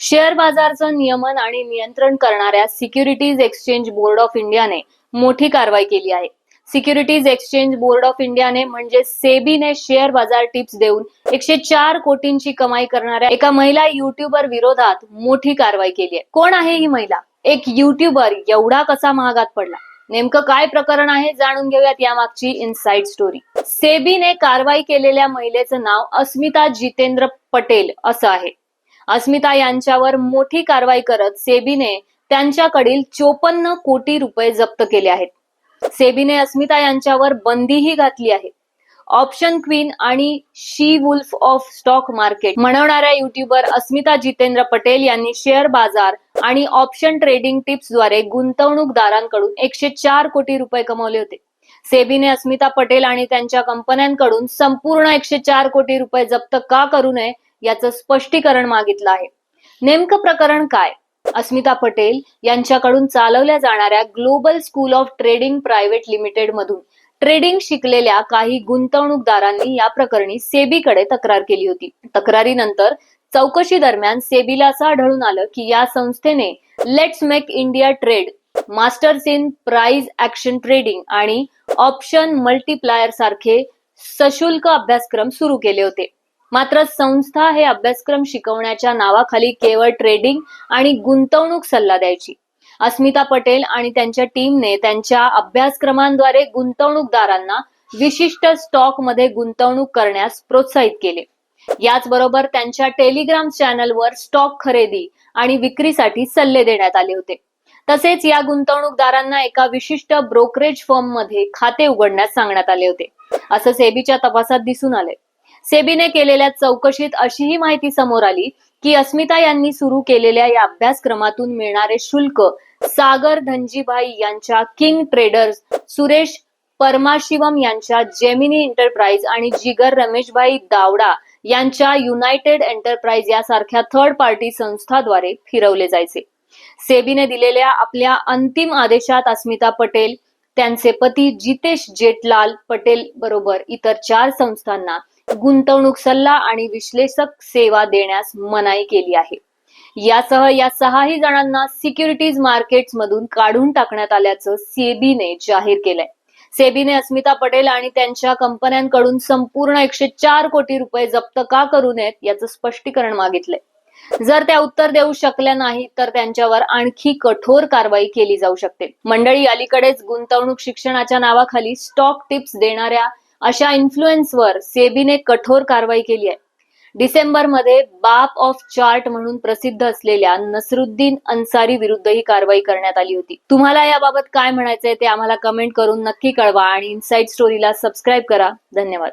Share बाजारचं नियमन आणि नियंत्रण करणाऱ्या सिक्युरिटीज एक्सचेंज बोर्ड ऑफ इंडियाने मोठी कारवाई केली आहे. सिक्युरिटीज एक्सचेंज बोर्ड ऑफ इंडियाने म्हणजे सेबीने शेअर बाजार टिप्स देऊन एकशे चार कोटींची कमाई करणाऱ्या एका महिला युट्यूबर विरोधात मोठी कारवाई केली आहे. कोण आहे ही महिला? एक युट्यूबर एवढा कसा महागात पडला? नेमकं काय प्रकरण आहे जाणून घेऊयात यामागची इनसाइड स्टोरी सेबीने कारवाई केलेल्या महिलेचं नाव अस्मिता जितेंद्र पटेल असं आहे. अस्मिता यांच्यावर मोठी कारवाई करत सेबीने त्यांच्याकडील चोपन्न कोटी रुपये जप्त केले आहेत. सेबीने अस्मिता यांच्यावर बंदीही घातली आहे. ऑप्शन क्वीन आणि she wolf of stock market म्हणवणाऱ्या YouTuber Asmita Jitendra Patel यांनी शेअर बाजार आणि ऑप्शन ट्रेडिंग टिप्सद्वारे गुंतवणूकदारांकडून एकशे चार कोटी रुपये कमवले होते. सेबीने अस्मिता पटेल आणि त्यांच्या कंपन्यांकडून संपूर्ण एकशे चार कोटी रुपये जप्त का करू नये याचं स्पष्टीकरण मागितलं आहे. नेमकं प्रकरण काय? अस्मिता पटेल यांच्याकडून चालवल्या जाणाऱ्या global school of trading private limited मधून ट्रेडिंग शिकलेल्या काही गुंतवणूकदारांनी या प्रकरणी सेबीकडे तक्रार केली होती. तक्रारीनंतर चौकशी दरम्यान सेबीला असं आढळून आलं की या संस्थेने let's make India trade masters in price action trading आणि ऑप्शन मल्टीप्लायर सारखे सशुल्क अभ्यासक्रम सुरू केले होते. मात्र संस्था हे अभ्यासक्रम शिकवण्याच्या नावाखाली केवळ ट्रेडिंग आणि गुंतवणूक सल्ला द्यायची. अस्मिता पटेल आणि त्यांच्या टीमने त्यांच्या अभ्यासक्रमांद्वारे गुंतवणूकदारांना विशिष्ट स्टॉकमध्ये गुंतवणूक करण्यास प्रोत्साहित केले. याचबरोबर त्यांच्या टेलिग्राम चॅनलवर स्टॉक खरेदी आणि विक्रीसाठी सल्ले देण्यात आले होते. तसेच या गुंतवणूकदारांना एका विशिष्ट ब्रोकरेज फर्ममध्ये खाते उघडण्यास सांगण्यात आले होते. असं सेबीच्या तपासात दिसून आले सेबीने केलेल्या चौकशीत अशीही माहिती समोर आली की अस्मिता यांनी सुरू केलेल्या या अभ्यासक्रमातून मिळणारे शुल्क सागर धनजीभाई यांच्या किंग ट्रेडर्स सुरेश परमाशिवम यांच्या जेमिनी एंटरप्राइज आणि जिगर रमेशभाई दावडा यांच्या युनायटेड एंटरप्राइज यासारख्या थर्ड पार्टी संस्थाद्वारे फिरवले जायचे. सेबीने दिलेल्या आपल्या अंतिम आदेशात अस्मिता पटेल त्यांचे पती जितेश जेटलाल पटेल बरोबर इतर चार संस्थांना गुंतवणूक सल्ला आणि विश्लेषक सेवा देण्यास मनाई केली आहे. यासह या सहाही जणांना सिक्युरिटीज मार्केट्स मधून काढून टाकण्यात आल्याचं सेबीने जाहीर केलंय. सेबीने अस्मिता पटेल आणि त्यांच्या कंपन्यांकडून संपूर्ण एकशे चार कोटी रुपये जप्त का करू नयेत याचं स्पष्टीकरण मागितलंय. जर त्या उत्तर देऊ शकल्या नाही तर त्यांच्यावर आणखी कठोर कारवाई केली जाऊ शकते. मंडळी अलीकडेच गुंतवणूक शिक्षणाच्या नावाखाली स्टॉक टिप्स देणाऱ्या अशा इन्फ्लुएन्सवर सेबीने कठोर कारवाई केली आहे. डिसेंबरमध्ये बाप ऑफ चार्ट म्हणून प्रसिद्ध असलेल्या नसरुद्दीन अन्सारी विरुद्ध ही कारवाई करण्यात आली होती. तुम्हाला याबाबत काय म्हणायचंय ते आम्हाला कमेंट करून नक्की कळवा आणि इनसाइड स्टोरीला सबस्क्राईब करा. धन्यवाद.